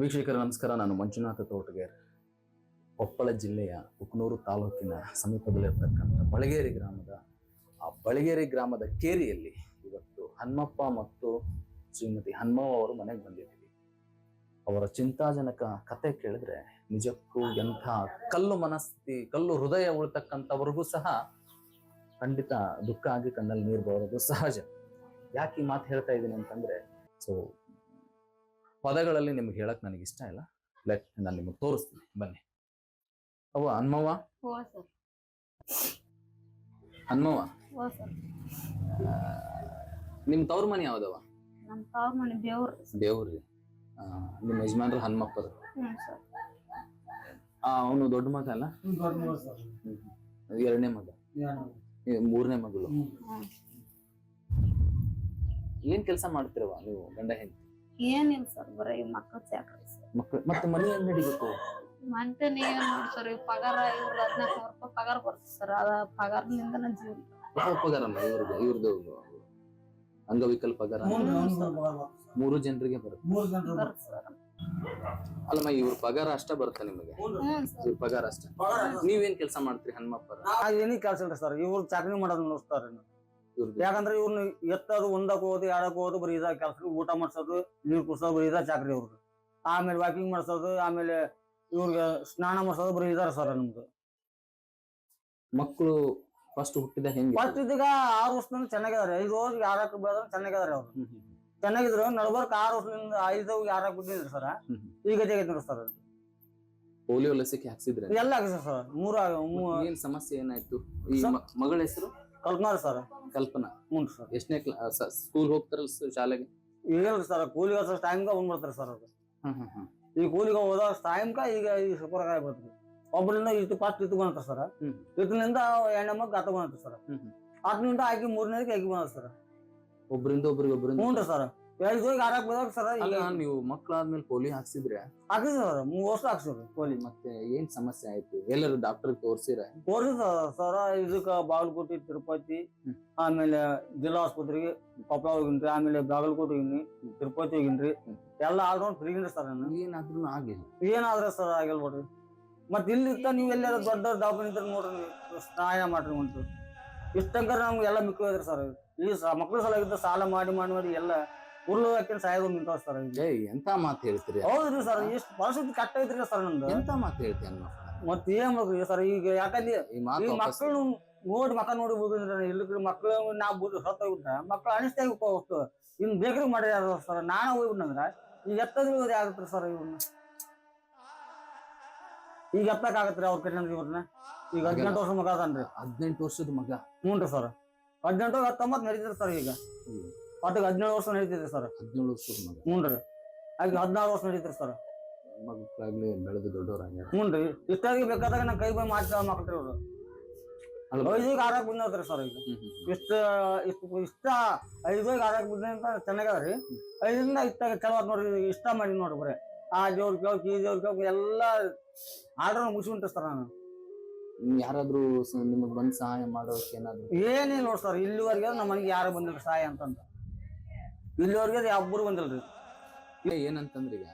ವೀಕ್ಷಕರ, ನಮಸ್ಕಾರ. ನಾನು ಮಂಜುನಾಥ ತೋಟಗೇರ್ ಕೊಪ್ಪಳ ಜಿಲ್ಲೆಯ ಉಕ್ನೂರು ತಾಲೂಕಿನ ಸಮೀಪದಲ್ಲಿರ್ತಕ್ಕಂಥ ಬಳಗೇರಿ ಗ್ರಾಮದ, ಆ ಬಳಗೇರಿ ಗ್ರಾಮದ ಕೇರಿಯಲ್ಲಿ ಇವತ್ತು ಹನ್ಮಪ್ಪ ಮತ್ತು ಶ್ರೀಮತಿ ಹನ್ಮವ ಅವರು ಮನೆಗೆ ಬಂದಿದ್ದೀವಿ. ಅವರ ಚಿಂತಾಜನಕ ಕತೆ ಕೇಳಿದ್ರೆ ನಿಜಕ್ಕೂ ಎಂಥ ಕಲ್ಲು ಮನಸ್ಥಿತಿ, ಕಲ್ಲು ಹೃದಯ ಉಳ್ತಕ್ಕಂಥವ್ರಿಗೂ ಸಹ ಖಂಡಿತ ದುಃಖ ಆಗಿ ಕಣ್ಣಲ್ಲಿ ನೀರು ಬರೋದು ಸಹಜ. ಯಾಕೆ ಈ ಮಾತು ಹೇಳ್ತಾ ಇದ್ದೀನಿ ಅಂತಂದ್ರೆ ಸೊ ಪದಗಳಲ್ಲಿ ನಿಮ್ಗೆ ಹೇಳಕ್ ನನಗೆ ಇಷ್ಟ ಇಲ್ಲ. ಲೆಟ್ ನಾನು ನಿಮಗೆ ತೋರಿಸ್ತೀನಿ. ಬನ್ನಿ. ಅವ ಹನ್ಮವ್ವ? ಅನ್ಮವ ಸರ್. ಹನ್ಮವ್ವ? ಹೋ ಸರ್. ನಿಮ್ ತವ್ರ ಮನೆ ಯಾವ್ದವ ನಮ್ಮ ತವ್ರ ಮನೆ ಬೇವ್ರ. ದೇವ್ರಿ ನಿಮ್ಮ ಯಜಮಾನ್ರು ಹನ್ಮಪ್ಪರು. ಅವನು ದೊಡ್ಡ ಮಗ ಅಲ್ಲ? ಎರಡನೇ ಮಗ. ಮೂರನೇ ಮಗಳು. ಏನ್ ಕೆಲಸ ಮಾಡ್ತಿರವ ನೀವು ಗಂಡ ಹೆಂಡತಿ? ಏನಿಲ್ಲ ಸರ್ ಬರೀ ಮಕ್ಕಳು ಚಾಕ್ರಿ ಮಕ್ಳು ಮತ್ತೆ ಮನೆ ಹೆಂಗ್ ನಡಿಬೇಕು? ಮಂತೆ ನೀವೇ ನೋಡಿ ಸರ್? ಇವ್ ಪಗಾರ ಇವ್ರ ಹದಿನಾಲ್ಕು ಸಾವಿರ ರೂಪಾಯಿ ಪಗಾರ ಬರ್ತದೆ ಸರ್. ಅದ ಪಗಾರಲಿಂದನ ಜೀವನ ಯಾವ ಪಗಾರಮ್ಮ ಇವ್ರದ್ದು ಇವ್ರದ್ದು ಅಂಗವಿಕಲ ಪಗಾರ? ಮೂರು ಜನರಿಗೆ ಬರುತ್ತೆ. ಬರ್ತದೆ ಸರ್. ಅಲ್ಲಮ್ಮ ಇವ್ರ ಪಗಾರ ಅಷ್ಟ ಬರುತ್ತೆ ನಿಮಗೆ. ಹ್ಞೂ ಸರ್. ಇವ್ರ ಪಗಾರ ಅಷ್ಟ. ನೀವೇನ್ ಕೆಲಸ ಮಾಡ್ತೀರಿ ಹನುಮಪ್ಪರ? ಏನಿ ಕೆಲಸ ಇಲ್ಲ ಸರ್. ಇವ್ರು ಚಾಕ್ರಿ ಮಾಡೋದ್ ನೋಡ್ತಾರೆ ಯಾಕಂದ್ರೆ ಇವ್ರನ್ನ ಎತ್ತದು ಒಂದಕ್ಕೆ ಹೋಗೋದು ಎರಡಕ್ಕೆ ಹೋಗೋದು ಬರೀ ಇದ ಕೆಲಸ ಊಟ ಮಾಡ್ಸೋದು ನೀರು ಕುಡ್ಸೋದು ಬರೀ ಇದ ಚಾಕ್ರಿ ಅವ್ರದ್ದು ಆಮೇಲೆ ವಾಕಿಂಗ್ ಮಾಡ್ಸೋದು ಆಮೇಲೆ ಇವ್ರಿಗೆ ಸ್ನಾನ ಮಾಡ್ಸೋದು ಬರೀ ಇದಾರ ಸರ್ ನಮ್ದು. ಮಕ್ಕಳು ಫಸ್ಟ್ ಹುಟ್ಟಿದ ಹೆಂಗೆ? ಫಸ್ಟ್ ಇದೀಗ ಆರು ವರ್ಷದಿಂದ ಚೆನ್ನಾಗಿದಾರೆ. ಐದು ವರ್ಷ ಯಾರಕ್ಕೆ ಬೆಳೆದ್ರೆ ಚೆನ್ನಾಗಿದಾರೆ ಅವ್ರು. ಚೆನ್ನಾಗಿದ್ರು ನಡ್ಬರ್ಕ್ ಆರು ವರ್ಷದಿಂದ ಐದು ಯಾರಕ್ಕೆ ಬಿಟ್ಟಿದ್ರು ಸರ್. ಈಗ ನೋಡಿ ಸರ್ ಪೋಲಿಯೋ ಲಸಿಕೆ ಹಾಕ್ಸಿದ್ರೆ ಎಲ್ಲ ಸರ್. ಮೂರು ಏನ್ ಸಮಸ್ಯೆ ಏನಾಯ್ತು? ಈ ಮಗಳ ಹೆಸರು? ಕಲ್ಪನಾರ ಸರ್. ಕಲ್ಪನಾ? ಹ್ಞೂ ಸರ್. ಎಷ್ಟನೇ ಕ್ಲಾಸ್ ಸ್ಕೂಲ್ ಹೋಗ್ತಾರಲ್ಲ ಸ- ಶಾಲೆಗೆ? ಇಲ್ಲ ಸರ್ ಕೂಲಿಗೆ ವರ್ಷ ಟೈಮ್ಗೆ ಬಂದ್ಬಿಡ್ತಾರೆ ಸರ್ ಅದು ಹ್ಮ್ ಹ್ಮ್ ಹ್ಮ್. ಈ ಕೂಲಿಗೆ ಹೋದಾಗ ಟೈಮ್ಕ ಈಗ ಈ ಸುಪರ್ಗಾಯ ಬರ್ತದೆ ಒಬ್ಬರಿಂದ ಇತ್ತು ಫಸ್ಟ್ ಇತ್ತು ಬಂತ ಸರ್. ಹ್ಮ್. ಇತ್ತನಿಂದ ಎರಡನೇ ಮಗ್ ಬಂತ ಸರ್. ಹ್ಮ್ ಹ್ಮ್. ಆತನಿಂದ ಆಕಿ ಮೂರನೇದಕ್ಕೆ ಆಕಿ ಬಂದ ಸರ್. ಒಬ್ರಿಂದ ಒಬ್ರಿಗೆ ಒಬ್ರಿಂದ ಹ್ಞೂ ಸರ್. ಹೋಗಿ ಆರಾಕ್ ಬದಾಗ ಸರ್ ಅಲ್ಲ ನೀವು ಮಕ್ಕಳಾದ್ಮೇಲೆ ಪೋಲಿ ಹಾಕ್ಸಿದ್ರೆ? ಹಾಕಿದ್ರು ಸರ್ ಮೂರು ವರ್ಷ ಹಾಕ್ಸಿದ್ರು. ಪೋಲಿ ಮತ್ತೆ ಏನ್ ಸಮಸ್ಯೆ ಆಯ್ತು? ಎಲ್ಲರೂ ಡಾಕ್ಟರ್ ತೋರ್ಸಿರ? ತೋರಿಸಿದ ಸರ ಇದಕ್ಕ ಬಾಗಲಕೋಟೆ ತಿರುಪತಿ ಆಮೇಲೆ ಜಿಲ್ಲಾ ಆಸ್ಪತ್ರೆಗೆ ಕೊಪ್ಪಳ ಹೋಗಿನ್ರಿ ಆಮೇಲೆ ಬಾಗಲಕೋಟೆ ಹೋಗಿನಿ ತಿರುಪತಿ ಹೋಗಿನ್ರಿ. ಎಲ್ಲ ಆಲ್ರೌಂಡ್ ಫ್ರೀಗಿನ್ರಿ ಸರ್ ನಾನು. ಏನಾದ್ರೂ ಆಗಿಲ್ಲ. ಏನಾದ್ರೆ ಸರ್ ಆಗಿಲ್ಲ ನೋಡ್ರಿ. ಮತ್ತೆ ಇಲ್ಲಿ ಇತ್ತ ನೀವು ಎಲ್ಲಾರ ದೊಡ್ಡ ಡಾಕ್ಟರ್ ಇದ್ರೆ ನೋಡ್ರಿ ಸ್ನಾಯ ಮಾಡ್ರಿ ಉಂಟು ಇಷ್ಟಂಕರ ನಮ್ಗೆ ಎಲ್ಲ ಮಿಕ್ಕ ಹೋದ್ರಿ ಸರ್. ಈ ಮಕ್ಕಳು ಮಕ್ಳು ಸಲ ಇದ್ದ ಸಾಲ ಮಾಡಿ ಮಾಡಿ ಮಾಡಿ ಎಲ್ಲ ಉರುಳು ಹಾಕಿ ಸಾಯೋದು ನಿಂತಾವ ಸರ್ ಏ ಎಂತ ಮಾತು ಹೇಳ್ತೀರಿ? ಹೌದ್ರಿ ಸರ್ ಎಷ್ಟು ಪರಿಸ್ಥಿತಿ ಕಟ್ಟ ಐತ್ರಿ ಸರ್ ನಂದು ಎಂತ ಮಾತು ಹೇಳ್ತೀನಿ ಮತ್ತೆ ಏನ್ ಮಾಡ್ರಿ ಸರ್ ಈಗ ಯಾಕಂದ್ರೆ ಈ ಮಾತು ಮಕ್ಕಳು ನೋಡಿ ಮಕ್ಕ ನೋಡಿ ಹೋಗಿದ್ರೆ ಇಲ್ಲಿ ಮಕ್ಕಳು ನಾ ಬುದ್ಧಿ ಸತ್ತ ಹೋಗ್ಬಿಟ್ರೆ ಮಕ್ಕಳು ಅನಿಸ್ತಾ ಹೋಗ್ತು ಇನ್ ಬೇಕ್ರಿ ಮಾಡಿ ಸರ್ ನಾನು ಹೋಗ್ಬಿಟ್ನಂದ್ರ ಈಗ ಎತ್ತದ್ರು ಆಗತ್ರಿ ಸರ್ ಇವ್ರನ್ನ? ಈಗ ಎತ್ತಕ್ ಆಗತ್ರಿ ಅವ್ರ ಕಡೆ ಇವ್ರನ್ನ? ಈಗ ಹದಿನೆಂಟು ವರ್ಷದ ಮಗ ಅದನ್ರಿ. ಹದಿನೆಂಟು ವರ್ಷದ ಮಗ. ಹ್ಞೂ ಸರ್. ಹದಿನೆಂಟು ಹತ್ತೊಂಬತ್ತು ನಡೀತೀರಿ ಸರ್ ಈಗ. ಒಟ್ಟಿಗೆ ಹದಿನೇಳು ವರ್ಷ ನಡೀತಿದ್ರಿ ಸರ್. ಹದಿನೇಳು ವರ್ಷ ಹ್ಞೂ ರೀ ಆಗ ಹದಿನಾರು ವರ್ಷ ನಡೀತಿರಿ ಸರ್. ಮಕ್ಕಳಾಗ್ಲಿ ಬೆಳೆದು ದೊಡ್ಡವರಾಗ್ಯಾರ ಹ್ಞೂ ರೀ ಇಷ್ಟಾಗಿ ಬೇಕಾದಾಗ ನಾ ಕೈ ಬೈ ಮಾಡ್ತಾ ಮಕ್ಕಳು ಅವರು. ಐದಿಗೆ ಆರಾಕ್ ಬಂದತ್ರಿ ಸರ್ ಈಗ. ಇಷ್ಟ ಇಷ್ಟ ಇಷ್ಟ ಐದೋಗಿ ಆರಾಕ್ ಬಿದ್ದ ಅಂತ ಚೆನ್ನಾಗದ್ರಿ ಐದರಿಂದ ಇಷ್ಟಾಗ ಚಲೋ ನೋಡ್ರಿ ಇಷ್ಟ ಮಾಡಿ ನೋಡ್ರಿ ಬರೀ. ಆ ಜೋರ್ ಕೇಳಕ್ ಈ ಜೋರ್ ಕೇಳಕ್ ಎಲ್ಲ ಆರ್ಡರ್ ಮುಗಿಸ್ಕೊಂಡ್ರಿ ಸರ್ ನಾನು. ಯಾರಾದ್ರೂ ನಿಮಗೆ ನಿಮಗ್ ಬಂದ್ ಸಹಾಯ ಮಾಡೋಕೆ ಏನಾದ್ರು? ಏನಿಲ್ಲ ನೋಡಿ ಸರ್ ಇಲ್ಲಿವರೆಗೆ ನಮ್ಮ ಮನೆಗೆ ಯಾರು ಬಂದಿಲ್ಲ ಸಹಾಯ ಅಂತಂದ. ಇಲ್ಲಿವರೆಗೆ ಒಬ್ಬರು ಬಂದಿಲ್ರಿ ಇಲ್ಲ ಏನಂತಂದ್ರೆ ಈಗ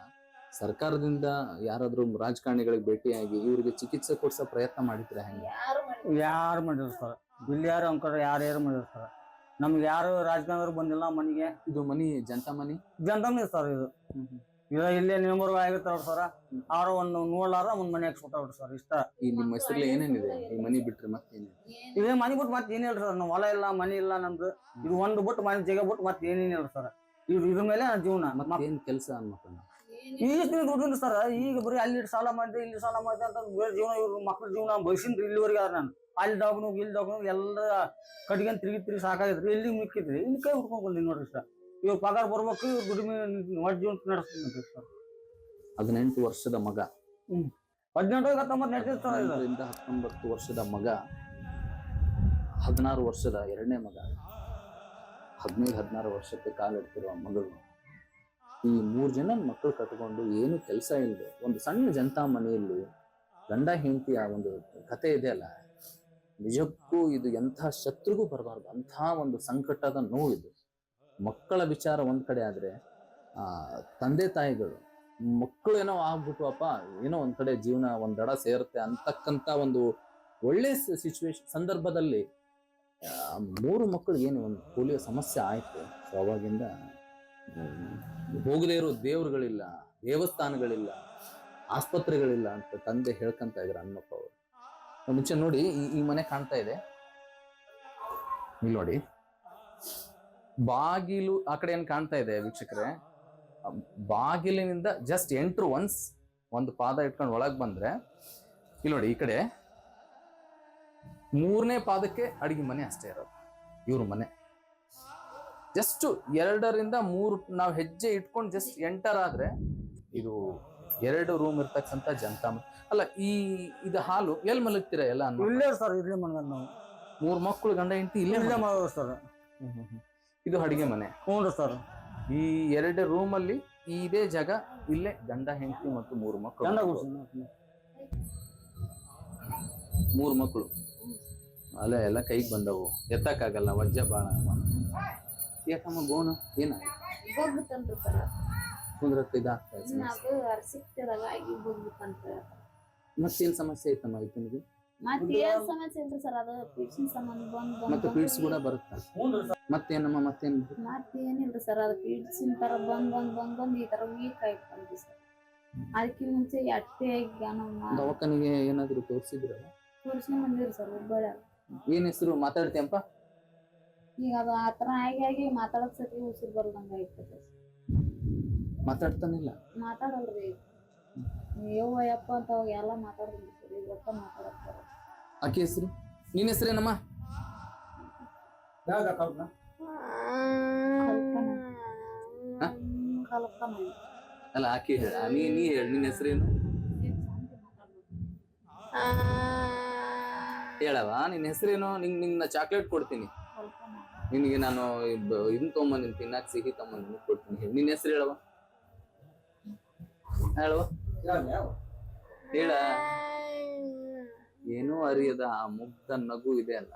ಸರ್ಕಾರದಿಂದ ಯಾರಾದ್ರೂ ರಾಜಕಾರಣಿಗಳಿಗೆ ಭೇಟಿಯಾಗಿ ಇವ್ರಿಗೆ ಚಿಕಿತ್ಸೆ ಕೊಡ್ಸೋ ಪ್ರಯತ್ನ ಮಾಡಿದ್ರೆ ಹೆಂಗೆ? ಯಾರು ಮಾಡಿ ಯಾರು ಮಾಡಿಲ್ಲ ಸರ್. ಇಲ್ಲಿ ಯಾರು ಅಂಕರ್ ಯಾರು ಯಾರು ಮಾಡಿರ್ತಾರ ಸರ್. ನಮ್ಗೆ ಯಾರು ರಾಜಕಾರಣದವ್ರು ಬಂದಿಲ್ಲ ಮನೆಗೆ. ಇದು ಮನಿ ಜನತಾ ಮನಿ? ಜನತಾ ಮನಿ ಸರ್ ಇದು. ಇದು ಇಲ್ಲೇ ನಿಮ್ಮವ್ರು ಆಗಿರ್ತಾರ ಸರ. ಅವ್ರ ಒಂದು ನೋಡ್ಲಾರ ಒಂದ್ ಮನೆ ಹಾಕ್ಸ್ಬಿಟ್ಟಾವ್ರಿ ಸರ್ ಇಷ್ಟ. ಈ ನಿಮ್ಮ ಹೆಸರಲ್ಲಿ ಏನೇನಿದೆ? ಈ ಮನಿ ಬಿಟ್ರೆ ಮತ್ತೇನಿದೆ? ಇದೇ ಮನೆ ಬಿಟ್ಟು ಮತ್ತೆ ಏನಿಲ್ಲ ಸರ್ ನಮ್ಮ ಹೊಲ ಇಲ್ಲ ಮನಿ ಇಲ್ಲ ನಮ್ದು. ಇದು ಒಂದು ಬಿಟ್ಟು ಮನೆ ಜಗ ಬಿಟ್ಟು ಮತ್ತೆ ಏನೇನಿಲ್ಲ ಸರ್. ಇದು ಇದ್ರ ಮೇಲೆ ನನ್ನ ಜೀವನ. ಮತ್ತೇನ್ ಕೆಲಸ ಅನ್ಮಕ್ಕಳ ಈಗ ದುಡ್ಡಿನ ಸರ್ ಈಗ ಬರೀ ಅಲ್ಲಿ ಸಾಲ ಮಾಡಿದೆ ಇಲ್ಲಿ ಸಾಲ ಮಾಡಿದೆ ಅಂತ ಬೇರೆ ಜೀವನ ಇವ್ರ ಮಕ್ಳ ಜೀವನ ಬಯಸಿನ್ರಿ ಇಲ್ಲಿವರೆಗೆ ಅದ ನಾನು. ಅಲ್ಲಿ ದವಾಖಾನೆ ಇಲ್ಲಿ ದವಾಖಾನೆ ಎಲ್ಲ ಕಟ್ಗೆ ತಿರುಗಿ ತಿರುಗಿ ಸಾಕಾಗಿದ್ರಿ ಇಲ್ಲಿ ಮಿಕ್ಕಿದ್ರಿ ಇಲ್ಲಿ ಕೈ ಹುಡ್ಕೊಂಡ್ ಬಂದಿನಿ ನೋಡ್ರಿ ಸರ್. ಇವ್ರ ಪಗಾರ ಬರ್ಬೇಕು ಇವ್ರ ದುಡಿಮೆ ಒಟ್ಟು ಜೀವನ ನಡೆಸ್ತೀನಿ ಸರ್ ಹದಿನೆಂಟು ವರ್ಷದ ಮಗ. ಹ್ಮ್. ಹದಿನೆಂಟು ಹತ್ತೊಂಬತ್ತು ಹದಿನೆಂಟರಿಂದ ಹತ್ತೊಂಬತ್ತು ವರ್ಷದ ಮಗ. ಹದಿನಾರು ವರ್ಷದ ಎರಡನೇ ಮಗ. ಹದಿನೈದು ಹದಿನಾರು ವರ್ಷಕ್ಕೆ ಕಾಲಿಡ್ತಿರುವ ಮಗಳು. ಈ ಮೂರು ಜನ ಮಕ್ಕಳು ಕಟ್ಕೊಂಡು ಏನು ಕೆಲಸ ಇಲ್ಲದೆ ಒಂದು ಸಣ್ಣ ಜನತಾ ಮನೆಯಲ್ಲಿ ಗಂಡ ಹೆಂಡತಿಯ ಒಂದು ಕತೆ ಇದೆಯಲ್ಲ ನಿಜಕ್ಕೂ ಇದು ಎಂಥ ಶತ್ರುಗೂ ಬರಬಾರ್ದು. ಅಂಥ ಒಂದು ಸಂಕಟದ ನೋವು ಇದು. ಮಕ್ಕಳ ವಿಚಾರ ಒಂದು ಕಡೆ ಆದರೆ ತಂದೆ ತಾಯಿಗಳು ಮಕ್ಕಳು ಏನೋ ಆಗ್ಬಿಟ್ವಪ್ಪ ಏನೋ ಒಂದು ಕಡೆ ಜೀವನ ಒಂದು ದಡ ಸೇರುತ್ತೆ ಅಂತಕ್ಕಂಥ ಒಂದು ಒಳ್ಳೆ ಸಿಚುವೇಶನ್ ಸಂದರ್ಭದಲ್ಲಿ ಮೂರು ಮಕ್ಕಳು ಏನು ಒಂದು ಪೋಲಿಯೋ ಸಮಸ್ಯೆ ಆಯಿತು. ಸೊ ಅವಾಗಿಂದ ಹೋಗದೇ ಇರೋ ದೇವ್ರುಗಳಿಲ್ಲ, ದೇವಸ್ಥಾನಗಳಿಲ್ಲ, ಆಸ್ಪತ್ರೆಗಳಿಲ್ಲ ಅಂತ ತಂದೆ ಹೇಳ್ಕೊಂತ ಇದ್ರು ಅಣ್ಣಪ್ಪ ಅವರು ಮುಂಚೆ ನೋಡಿ ಈ ಮನೆ ಕಾಣ್ತಾ ಇದೆ. ಇಲ್ಲಿ ನೋಡಿ. ಬಾಗಿಲು ಆ ಕಡೆ ಏನ್ ಕಾಣ್ತಾ ಇದೆ ವೀಕ್ಷಕರೇ? ಬಾಗಿಲಿನಿಂದ ಜಸ್ಟ್ ಎಂಟ್ರು ಒನ್ಸ್ ಒಂದು ಪಾದ ಇಟ್ಕೊಂಡು ಒಳಗೆ ಬಂದ್ರೆ ಇಲ್ಲಿ ನೋಡಿ ಈ ಕಡೆ ಮೂರನೇ ಪಾದಕ್ಕೆ ಅಡಿಗೆ ಮನೆ ಅಷ್ಟೇ ಇರೋದು ಇವ್ರ ಮನೆ. ಜಸ್ಟ್ ಎರಡರಿಂದ ಮೂರು ನಾವು ಹೆಜ್ಜೆ ಇಟ್ಕೊಂಡು ಜಸ್ಟ್ ಎಂಟರ್ ಆದ್ರೆ ಇದು ಎರಡು ರೂಮ್ ಇರ್ತಕ್ಕಂಥ ಜನತಾ ಅಲ್ಲ ಈ ಇದು ಹಾಲು ಎಲ್ಲಿ ಮಲಗ್ತೀರಾ ಎಲ್ಲ ಇಲ್ಲೇ ಸರ್ ಇಲ್ಲೇ ಮನೆ ನಾವು. ಮೂರು ಮಕ್ಕಳು ಗಂಡ ಹೆಂಡತಿ ಇಲ್ಲೇ ಸರ್. ಹ್ಮ್ ಹ್ಮ್. ಇದು ಅಡಿಗೆ ಮನೆ. ಹ್ಞೂ ಸರ್. ಈ ಎರಡು ರೂಮ್ ಅಲ್ಲಿ ಇದೇ ಜಾಗ ಇಲ್ಲೇ ಗಂಡ ಹೆಂಡತಿ ಮತ್ತು ಮೂರು ಮಕ್ಕಳು. ಮೂರು ಮಕ್ಕಳು. ಅಲ್ಲ ಎಲ್ಲ ಕೈಗೆ ಬಂದವು. ಎತ್ತಕ್ಕಾಗಲ್ಲ ವಜ್ಜ ಬಾಳ ಯಾಕಮ್ಮ ಗೋಣ ಏನ? ಕುಂದ್ರಕ್ಕೆ ಇದಾಗ್ತಾ ಮತ್ತೇನ್ ಸಮಸ್ಯೆ ಐತಮ್ಮ ಐತನಿಗೆ ಮತ್ತೆ ಪೀಡ್ಸ್ ಕೂಡ ಬರುತ್ತಾ? ಮತ್ತೇನಮ್ಮ ಮತ್ತೇನು ಮತ್ತೇನಿಲ್ಲ ಸರ್ ಅದು ಪಿಡ್ಸಿನ ತರ ಬಂದ್ ಬಂದ್ ಬಂದ್ ಬಂದ್ ಈ ತರ ವೀಕ್ ಆಯ್ತು ಸರ್. ಅದಕ್ಕೆ ಮುಂಚೆ ಅಟ್ಟೆ ನಮ್ಮ ದವಾಖಾನಿಗೆ ಏನಾದ್ರು ತೋರಿಸಿದ್ರ? ತೋರ್ಸ್ಕೊಂಡ್ ಬಂದಿರಿ ಸರ್ ಹುಬ್ಬಳ್ಳಿ ಏನ್ ಹೆಸರು? ಮಾತಾಡ್ತೀಯಪ್ಪ. ಈಗ ಅದು ಆ ತರ ಆಗಿ ಆಗಿ ಮಾತಾಡಕ್ ಸತಿ ಉಸಿರು ಬರ್ದಂಗ ಆಯ್ತದೆ ಮಾತಾಡ್ತಾನಿಲ್ಲ? ಮಾತಾಡಲ್ರಿ. ಯವ್ವ ಯಪ್ಪ ಅಂತ ಅವಾಗ ಎಲ್ಲ ಮಾತಾಡ್ತೀನಿ ಸರ್ ಈಗ ಒಟ್ಟ ಮಾತಾಡಕ್ ಆಕೆ ಹೆಸರು? ನಿನ್ನ ಹೆಸರೇನಮ್ಮ? ಯಾವ್ದು ಅಕೌಂಟ್ನ ಅಲ್ಲ ಆಕೆ ಹೇಳ ನೀ ನೀ ಹೇಳ ನಿನ್ನ ಹೆಸರೇನು ಹೇಳವ ನಿನ್ನ ಹೆಸರೇನು ನಿಂಗೆ ನಿನ್ನ ಚಾಕ್ಲೇಟ್ ಕೊಡ್ತೀನಿ. ನಿನಗೆ ನಾನು ಇದನ್ನ ಇದನ್ ತೊಗೊಂಬಂದಿನಿ ತಿನ್ನಾಕ ಸಿಹಿ ತೊಗೊಂಬಂದಿನಿ ಕೊಡ್ತೀನಿ. ಹೇಳಿ ನಿನ್ನ ಹೆಸರು ಹೇಳವ ಹೇಳವ ಹೇಳ. ಏನೂ ಅರಿಯದ ಆ ಮುಗ್ಧ ನಗು ಇದೆ ಅಲ್ಲ.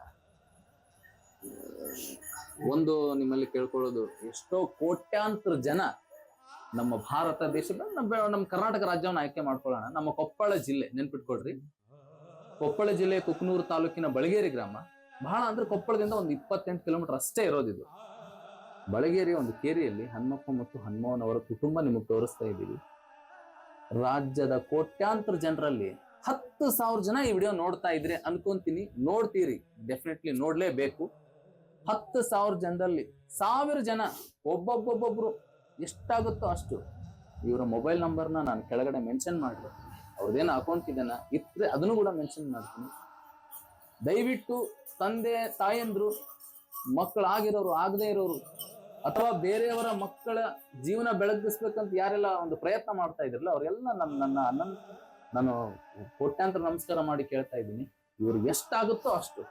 ಒಂದು ನಿಮ್ಮಲ್ಲಿ ಕೇಳ್ಕೊಳ್ಳೋದು, ಎಷ್ಟೋ ಕೋಟ್ಯಾಂತರ ಜನ ನಮ್ಮ ಭಾರತ ದೇಶದ ನಮ್ಮ ಕರ್ನಾಟಕ ರಾಜ್ಯವನ್ನು ಆಯ್ಕೆ ಮಾಡ್ಕೊಳ್ಳೋಣ. ನಮ್ಮ ಕೊಪ್ಪಳ ಜಿಲ್ಲೆ, ನೆನ್ಪಿಟ್ಕೊಳ್ರಿ. ಕೊಪ್ಪಳ ಜಿಲ್ಲೆ ಕುಕ್ನೂರು ತಾಲೂಕಿನ ಬಳಗೇರಿ ಗ್ರಾಮ. ಬಹಳ ಅಂದ್ರೆ ಕೊಪ್ಪಳದಿಂದ ಒಂದು ಇಪ್ಪತ್ತೆಂಟು ಕಿಲೋಮೀಟರ್ ಅಷ್ಟೇ ಇರೋದಿದು. ಬಳಗೇರಿಯ ಒಂದು ಕೇರಿಯಲ್ಲಿ ಹನುಮಪ್ಪ ಮತ್ತು ಹನುಮವನವರ ಕುಟುಂಬ ನಿಮಗೆ ತೋರಿಸ್ತಾ ಇದ್ದೀವಿ. ರಾಜ್ಯದ ಕೋಟ್ಯಾಂತರ ಜನರಲ್ಲಿ ಹತ್ತು ಸಾವಿರ ಜನ ಈ ವಿಡಿಯೋ ನೋಡ್ತಾ ಇದ್ರೆ ಅನ್ಕೊಂತೀನಿ. ನೋಡ್ತೀರಿ ಡೆಫಿನೆಟ್ಲಿ ನೋಡ್ಲೇಬೇಕು. ಹತ್ತು ಸಾವಿರ ಜನರಲ್ಲಿ ಸಾವಿರ ಜನ ಒಬ್ಬೊಬ್ಬೊಬ್ಬೊಬ್ರು ಎಷ್ಟಾಗುತ್ತೋ ಅಷ್ಟು ಇವರ ಮೊಬೈಲ್ ನಂಬರ್ನ ನಾನು ಕೆಳಗಡೆ ಮೆನ್ಷನ್ ಮಾಡಿದೆ. ಅವ್ರದ್ದೇನು ಅಕೌಂಟ್ ಇದನ್ನ ಇದ್ರೆ ಅದನ್ನು ಕೂಡ ಮೆನ್ಷನ್ ಮಾಡ್ತೀನಿ. ದಯವಿಟ್ಟು ತಂದೆ, ತಾಯಂದ್ರು, ಮಕ್ಕಳಾಗಿರೋರು, ಆಗದೇ ಇರೋರು, ಅಥವಾ ಬೇರೆಯವರ ಮಕ್ಕಳ ಜೀವನ ಬೆಳಗಿಸ್ಬೇಕಂತ ಯಾರೆಲ್ಲ ಒಂದು ಪ್ರಯತ್ನ ಮಾಡ್ತಾ ಇದ್ರಲ್ಲ, ಅವರೆಲ್ಲ ನನ್ನ ನನ್ನ ನನ್ನ ನಾನು ಕೋಟ್ಯಾಂತರ ನಮಸ್ಕಾರ ಮಾಡಿ ಕೇಳ್ತಾ ಇದ್ದೀನಿ. ಇವ್ರಿಗೆ ಎಷ್ಟಾಗುತ್ತೋ ಅಷ್ಟು.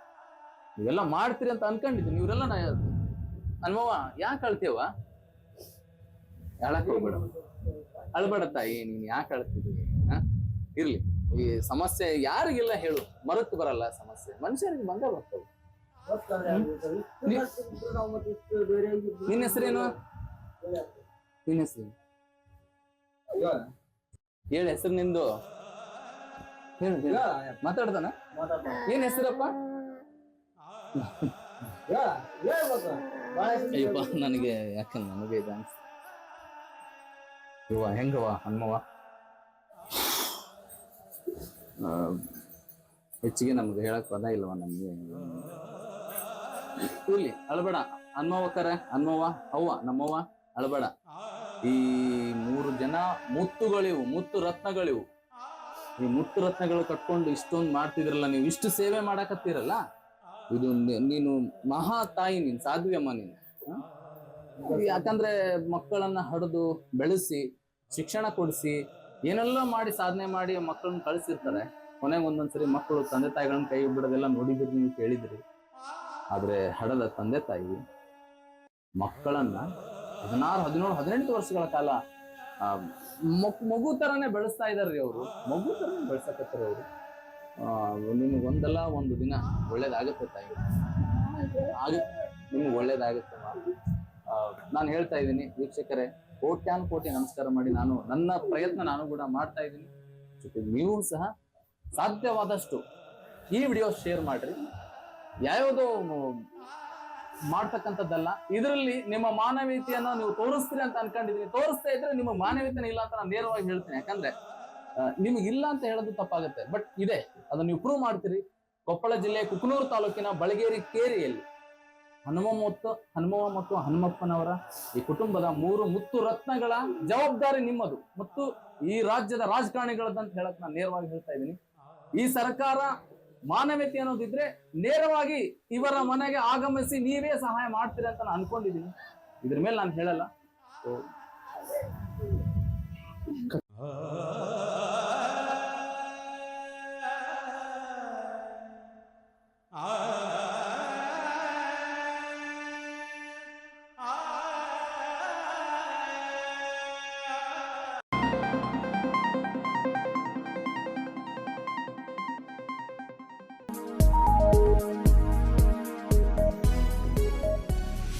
ನೀವೆಲ್ಲ ಮಾಡ್ತೀರಿ ಅಂತ ಅನ್ಕೊಂಡಿದ್ದೀನಿ ಇವರೆಲ್ಲ ನಾ ಅನ್ಮವ ಯಾಕೆ ಅಳ್ತೇವ ಹೇಳಕ್ ಹೋಗ್ಬೇಡ ಅಳ್ಬೇಡ ತಾಯಿ ನೀನ್ ಯಾಕೆ ಅಳ್ತಿದ್ದೀವಿ ಹಾ? ಇರ್ಲಿ. ಈ ಸಮಸ್ಯೆ ಯಾರಿಗಿಲ್ಲ ಹೇಳು. ಮರತ್ತು ಬರಲ್ಲ ಸಮಸ್ಯೆ. ಮನುಷ್ಯರಿಗೆ ಬಂದ ಬರ್ತವೆ ನಿನ್ನ ಹೆಸರೇನು? ನಿನ್ನ ಹೆಸರೇನು? ಹೇಳ ಹೆಸರು ನಿಂದು. ಹೇಳು. ಮಾತಾಡ್ತಾನ. ಏನ್ ಹೆಸರಪ್ಪ? ಅಯ್ಯಪ್ಪ, ನನಗೆ ಯಾಕೆ ನನಗೆ ಅನ್ಸ್ ಇವ ಹೆಂಗವ ಹೆಚ್ಚಿಗೆ ನಮ್ಗೆ ಹೇಳಕ್ ಪದ ಇಲ್ವ ನಮ್ಗೆ? ಇಲ್ಲಿ ಅಳಬೇಡ. ಅನ್ನೋವ ಕರೆ ಅನ್ನೋವ ಅವ್ವ, ನಮ್ಮವ್ವ, ಅಳಬೇಡ. ಈ ಮೂರು ಜನ ಮುತ್ತುಗಳಿವು, ಮುತ್ತು ರತ್ನಗಳಿವು. ಈ ಮುತ್ತು ರತ್ನಗಳು ಕಟ್ಕೊಂಡು ಇಷ್ಟೊಂದು ಮಾಡ್ತಿದ್ರಲ್ಲ ನೀವು, ಇಷ್ಟು ಸೇವೆ ಮಾಡಕತ್ತೀರಲ್ಲ? ಇದು ನೀನು ಮಹಾ ತಾಯಿ ನೀನ್, ಸಾಧ್ವಿಯಮ್ಮ ನೀನು. ಯಾಕಂದ್ರೆ ಮಕ್ಕಳನ್ನ ಹಡಿದು ಬೆಳೆಸಿ, ಶಿಕ್ಷಣ ಕೊಡಿಸಿ, ಏನೆಲ್ಲ ಮಾಡಿ ಸಾಧನೆ ಮಾಡಿ ಮಕ್ಕಳನ್ನ ಕಳಿಸಿರ್ತಾರೆ. ಕೊನೆಗೆ ಒಂದೊಂದ್ಸರಿ ಮಕ್ಕಳು ತಂದೆ ತಾಯಿಗಳನ್ನ ಕೈ ಬಿಡೋದೆಲ್ಲ ನೋಡಿದ್ರಿ ನೀವು ಕೇಳಿದ್ರಿ. ಆದ್ರೆ ಹಡದ ತಂದೆ ತಾಯಿ ಮಕ್ಕಳನ್ನ ಹದಿನಾರು, ಹದಿನೇಳು, ಹದಿನೆಂಟು ವರ್ಷಗಳ ಕಾಲ ಮಗು ತರನೇ ಬೆಳೆಸ್ತಾ ಇದಾರ್ರಿ ಅವರು. ಮಗು ತರನೇ ಬೆಳೆಸಕತ್ತಾರ ಅವರು. ನಿಮ್ಗೆ ಒಂದಲ್ಲ ಒಂದು ದಿನ ಒಳ್ಳೇದಾಗುತ್ತೆ ತಾಯಿ. ಆಗುತ್ತೆ ನಿಮ್ಗೆ ಒಳ್ಳೇದಾಗುತ್ತೆ ನಾನು ಹೇಳ್ತಾ ಇದ್ದೀನಿ ವೀಕ್ಷಕರೇ, ಕೋಟ್ಯಾನ್ ಕೋಟಿ ನಮಸ್ಕಾರ ಮಾಡಿ ನಾನು ನನ್ನ ಪ್ರಯತ್ನ ನಾನು ಕೂಡ ಮಾಡ್ತಾ ಇದ್ದೀನಿ. ಜೊತೆಗೆ ನೀವು ಸಹ ಸಾಧ್ಯವಾದಷ್ಟು ಈ ವಿಡಿಯೋ ಶೇರ್ ಮಾಡ್ರಿ. ಯಾವ್ಯಾವುದೋ ಮಾಡ್ತಕ್ಕಂಥದ್ದಲ್ಲ, ಇದರಲ್ಲಿ ನಿಮ್ಮ ಮಾನವೀಯತೆಯನ್ನು ನೀವು ತೋರಿಸ್ತೀರಿ ಅಂತ ಅನ್ಕೊಂಡಿದೀನಿ ತೋರಿಸ್ತಾ ಇದ್ರೆ ನಿಮ್ಮ ಮಾನವೀಯತೆ ಇಲ್ಲ ಅಂತ ನಾನು ನೇರವಾಗಿ ಹೇಳ್ತೀನಿ. ಯಾಕಂದ್ರೆ ನಿಮಗೆ ಇಲ್ಲ ಅಂತ ಹೇಳೋದು ತಪ್ಪಾಗುತ್ತೆ. ಬಟ್ ಇದೆ. ಅದನ್ನ ನೀವು ಪ್ರೂವ್ ಮಾಡ್ತೀರಿ. ಕೊಪ್ಪಳ ಜಿಲ್ಲೆ ಕುಕನೂರು ತಾಲೂಕಿನ ಬಳಗೇರಿ ಕೇರಿಯಲ್ಲಿ ಹನುಮ ಮತ್ತು ಹನುಮವ ಮತ್ತು ಹನುಮಪ್ಪನವರ ಈ ಕುಟುಂಬದ ಮೂರು ಮುತ್ತು ರತ್ನಗಳ ಜವಾಬ್ದಾರಿ ನಿಮ್ಮದು. ಮತ್ತು ಈ ರಾಜ್ಯದ ರಾಜಕಾರಣಿಗಳದಂತ ಹೇಳಕ್ ನಾನು ನೇರವಾಗಿ ಹೇಳ್ತಾ ಇದ್ದೀನಿ. ಈ ಸರ್ಕಾರ ಮಾನವೀಯತೆ ಅನ್ನೋದಿದ್ರೆ ನೇರವಾಗಿ ಇವರ ಮನೆಗೆ ಆಗಮಿಸಿ ನೀವೇ ಸಹಾಯ ಮಾಡ್ತೀರಿ ಅಂತ ನಾನು ಅನ್ಕೊಂಡಿದ್ದೀನಿ. ಇದ್ರ ಮೇಲೆ ನಾನು ಹೇಳಲ್ಲ.